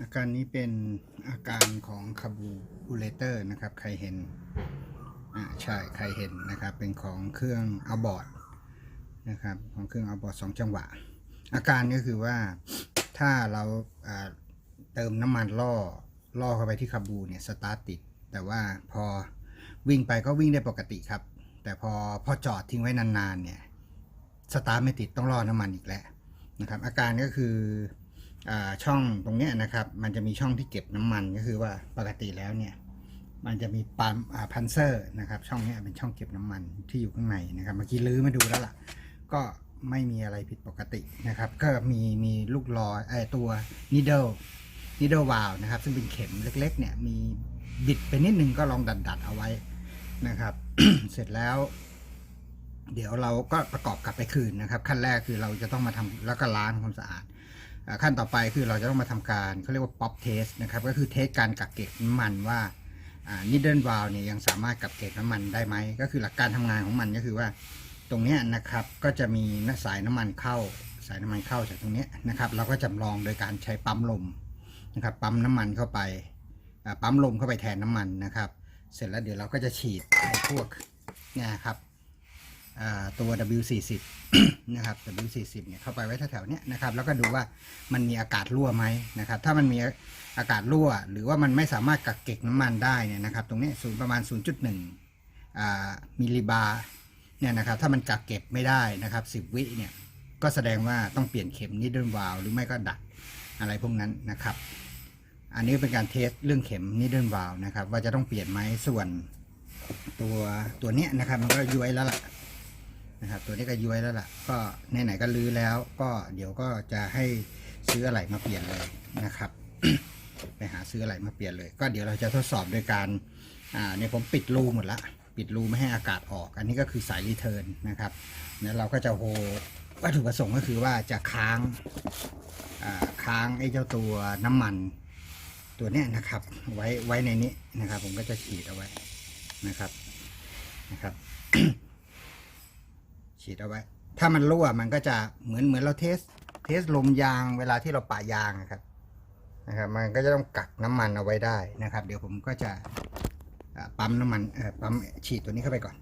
อาการนี้เป็นอาการของคาบูบูเลเตอร์นะครับ ใครเห็นอ่าใช่ใครเห็นนะครับ เป็นของเครื่องเอาบอร์ดนะครับ ของเครื่องเอาบอร์ดสองจังหวะ อาการก็คือว่าถ้าเราเติมน้ำมันล่อล่อเข้าไปที่คาบูเนี่ยสตาร์ทติด แต่ว่าพอวิ่งไปก็วิ่งได้ปกติครับ แต่พอพอจอดทิ้งไว้นานๆเนี่ยสตาร์ทไม่ติดต้องรอน้ำมันอีกแล้วนะครับ อาการก็คือ ช่องตรงนี้นะครับ มันจะมีช่องที่เก็บน้ำมันก็คือว่าปกติแล้วเนี่ย มันจะมีปั๊มพันเซอร์นะครับ ช่องนี้เป็นช่องเก็บน้ำมันที่อยู่ข้างในนะครับ เมื่อกี้ลื้อมาดูแล้วล่ะ ก็ไม่มีอะไรผิดปกตินะครับ ก็มีมีลูกลอยไอตัว needle needle valve นะครับ ซึ่งเป็นเข็มเล็ก ๆ เนี่ยมีบิดไปนิดนึงก็ลองดัดๆเอาไว้นะครับ เสร็จแล้ว เดี๋ยวเราก็ประกอบกลับไปคืนนะครับ ขั้นแรกคือเราจะต้องมาทำแล้วก็ล้างความสะอาด ขั้นต่อไปคือเราจะต้องมาทำการเขาเรียกว่า pop test นะครับก็คือเทสการกักเก็บน้ำมันว่านิดเดิลวาลเนี่ยยังสามารถกักเก็บน้ำมันได้ไหม ก็คือหลักการทำงานของมันก็คือว่าตรงนี้นะครับก็จะมีสายน้ำมันเข้าสายน้ำมันเข้าจากตรงนี้นะครับเราก็จำลองโดยการใช้ปั๊มลมนะครับปั๊มน้ำมันเข้าไปปั๊มลมเข้าไปแทนน้ำมันนะครับ เสร็จแล้วเดี๋ยวเราก็จะฉีดพวกเนี่ยครับ ตัว W40 นะครับ W40 เนี่ยเข้าไปไว้แถวๆเนี้ยนะครับแล้วก็ดูว่ามันมีอากาศรั่วไหมนะครับถ้ามันมีอากาศรั่ว หรือว่ามันไม่สามารถกักเก็บน้ำมันได้เนี่ยนะครับตรงนี้ศูนย์ประมาณ 0.1มิลลิบาร์เนี่ยนะครับถ้ามันกักเก็บไม่ได้นะครับ 10 วิเนี่ยก็แสดงว่าต้องเปลี่ยนเข็มนิดเดิลวาลหรือไม่ก็ดัดอะไรพวกนั้นนะครับ อันนี้เป็นการเทสเรื่องเข็มนิดเดิลวาลนะครับว่าจะต้องเปลี่ยนไหมส่วนตัวตัวเนี้ยนะครับมันก็ย้วยแล้วล่ะ นะครับ ตัวนี้ก็ย้วยแล้วล่ะ ก็ไหนๆก็ลื้อแล้ว ก็เดี๋ยวก็จะให้ซื้ออะไรมาเปลี่ยนเลยนะครับ ไปหาซื้ออะไรมาเปลี่ยนเลย ก็เดี๋ยวเราจะทดสอบโดยการอ่าเนี่ยผมปิดรูหมดละปิดรูไม่ให้อากาศออก อันนี้ก็คือสายรีเทิร์นนะครับแล้วเราก็จะโฮวัตถุประสงค์ก็คือว่าจะค้างอ่าค้างไอ้เจ้าตัวน้ำมันตัวเนี้ยนะครับ ไว้ไว้ในนี้นะครับ ผมก็จะฉีดเอาไว้นะครับนะครับ ฉีดเอาไว้ ถ้ามันรั่วมันก็จะเหมือนเหมือนเราเทส เทสลมยางเวลาที่เราปะยางอะครับนะครับ มันก็จะต้องกักน้ำมันเอาไว้ได้นะครับ เดี๋ยวผมก็จะปั๊มน้ำมันปั๊มฉีดตัวนี้เข้าไปก่อน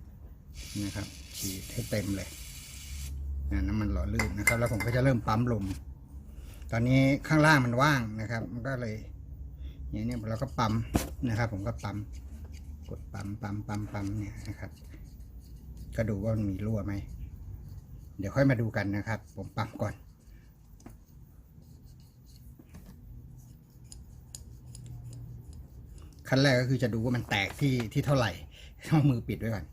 นะครับ ฉีดให้เต็มเลยนะน้ำมันหล่อลื่นนะครับ แล้วผมก็จะเริ่มปั๊มลม ตอนนี้ข้างล่างมันว่างนะครับ มันก็เลยอย่างนี้เราก็ปั๊มนะครับ ผมก็ปั๊มกดปั๊มปั๊มปั๊มปั๊มเนี่ยนะครับ ก็ดูว่ามันมีรั่วไหม เดี๋ยวค่อยมาดูกันนะครับ ผมปั๊มก่อน ขั้นแรกก็คือจะดูว่ามันแตกที่ที่เท่าไหร่ต้องมือปิดไว้ก่อน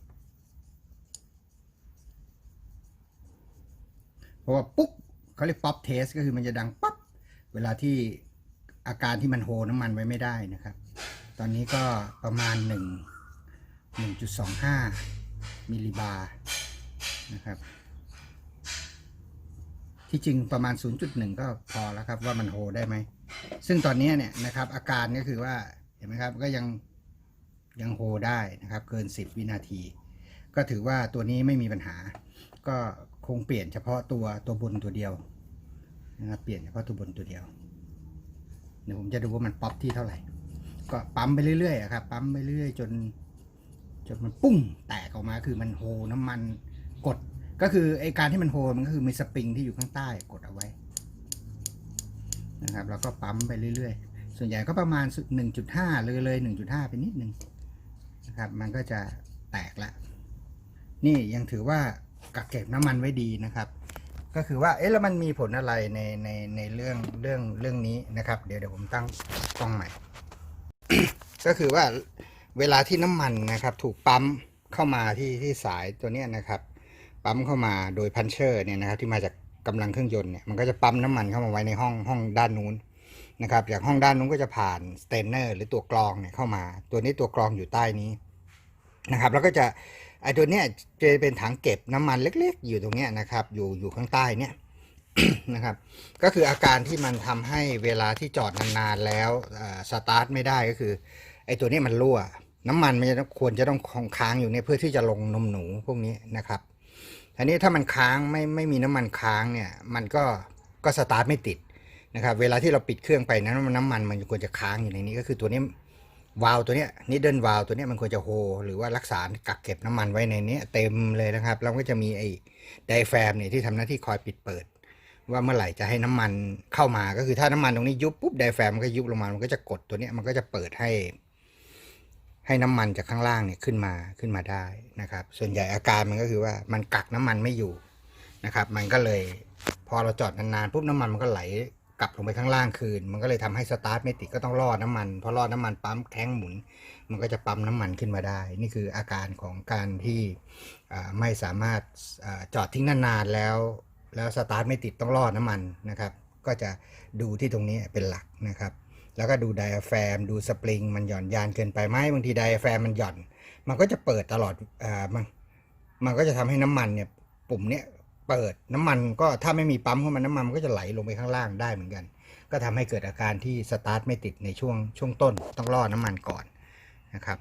เพราะว่าปุ๊บเขาเรียกป๊อปเทสก็คือมันจะดังป๊อปเวลาที่อาการที่มันโฮน้ำมันไว้ไม่ได้นะครับ ตอนนี้ก็ประมาณหนึ่งหนึ่งจุดสองห้ามิลลิบาร์นะครับ ที่จริงประมาณ 0.1 ก็พอแล้วครับ ว่ามันโฮได้ไหม ซึ่งตอนนี้เนี่ยนะครับ อาการก็คือว่าเห็นไหมครับก็ยังยังโฮได้นะครับ เกิน 10 วินาที ก็ถือว่าตัวนี้ไม่มีปัญหา ก็คงเปลี่ยนเฉพาะตัวตัวบนตัวเดียวนะครับเปลี่ยนเฉพาะตัวบนตัวเดียวเดี๋ยวผมจะดูว่ามันป๊อปที่เท่าไหร่ ก็ปั๊มไปเรื่อยๆครับปั๊มไปเรื่อยๆจนจนมันปุ้งแตกออกมาคือมันโฮน้ำมันกด ก็คือไอการที่มันโฮมันก็คือมีสปริงที่อยู่ข้างใต้กดเอาไว้นะครับแล้วก็ปั๊มไปเรื่อยๆ ส่วนใหญ่ก็ประมาณ 1.5 เลยเลย 1.5 ไปนิดนึงนะครับ มันก็จะแตกละ นี่ยังถือว่ากักเก็บน้ำมันไว้ดีนะครับ ก็คือว่าเอ๊ะแล้วมันมีผลอะไรในในในเรื่องเรื่องเรื่องนี้นะครับ เดี๋ยวเดี๋ยวผมตั้งกล้องใหม่ ก็คือว่าเวลาที่น้ำมันนะครับ ถูกปั๊มเข้ามาที่ที่สายตัวเนี้ยนะครับ ปั๊มเข้ามาโดยพันเชอร์เนี่ยนะครับที่มาจากกำลังเครื่องยนต์เนี่ยมันก็จะปั๊มน้ำมันเข้ามาไว้ในห้องห้องด้านนู้นนะครับจากห้องด้านนู้นก็จะผ่านสเตนเนอร์หรือตัวกรองเนี่ยเข้ามา ตัวนี้ตัวกรองอยู่ใต้นี้นะครับแล้วก็จะไอตัวเนี้ยจะเป็นถังเก็บน้ำมันเล็ก ๆ อยู่ตรงเนี้ยนะครับอยู่อยู่ข้างใต้เนี่ยนะครับก็คืออาการที่มันทำให้เวลาที่จอดนานๆแล้วสตาร์ทไม่ได้ก็คือไอตัวนี้มันรั่ว น้ำมันมันจะควรจะต้องคงค้างอยู่เนี่ยเพื่อที่จะลงนมหนูพวกนี้นะครับ ทีนี้ถ้ามันค้างไม่ไม่มีน้ำมันค้างเนี่ยมันก็ก็สตาร์ทไม่ติดนะครับเวลาที่เราปิดเครื่องไปนะน้ำมันมันควรจะค้างอยู่ในนี้ก็คือตัวนี้วาล์วตัวเนี้ยนิดเดิลวาล์วตัวเนี้ยมันควรจะโฮหรือว่ารักษากักเก็บน้ำมันไว้ในนี้เต็มเลยนะครับแล้วก็จะมีไอ้ไดแฟมเนี่ยที่ทำหน้าที่คอยปิดเปิด ว่าเมื่อไหร่จะให้น้ำมันเข้ามาก็คือถ้าน้ำมันตรงนี้ยุบปุ๊บไดแฟมมันก็ยุบลงมามันก็จะกดตัวเนี้ยมันก็จะเปิดให้ ให้น้ำมันจากข้างล่างเนี่ยขึ้นมาขึ้นมาได้นะครับ ส่วนใหญ่อาการมันก็คือว่ามันกักน้ำมันไม่อยู่นะครับ มันก็เลยพอเราจอดนานๆปุ๊บน้ำมันมันก็ไหลกลับลงไปข้างล่างคืน มันก็เลยทำให้สตาร์ทไม่ติดก็ต้องรอดน้ำมันพอรอดน้ำมันปั๊มแท้งหมุน มันก็จะปั๊มน้ำมันขึ้นมาได้ นี่คืออาการของการที่ไม่สามารถอจอดทิ้งนานๆแล้ว แล้วสตาร์ทไม่ติดต้องรอดน้ำมันนะครับ ก็จะดูที่ตรงนี้เป็นหลักนะครับ แล้วก็ดูไดอะแฟมดูสปริงมันหย่อนยานเกินไปไหมบางทีไดอะแฟมมันหย่อน มันก็จะเปิดตลอดอ่ามันมันก็จะทำให้น้ำมันเนี่ยปุ่มเนี้ยเปิดน้ำมันก็ถ้าไม่มีปั๊มเข้ามาน้ำมันมันก็จะไหลลงไปข้างล่างได้เหมือนกัน ก็ทำให้เกิดอาการที่สตาร์ทไม่ติดในช่วงช่วงต้น ต้องรอน้ำมันก่อนนะครับ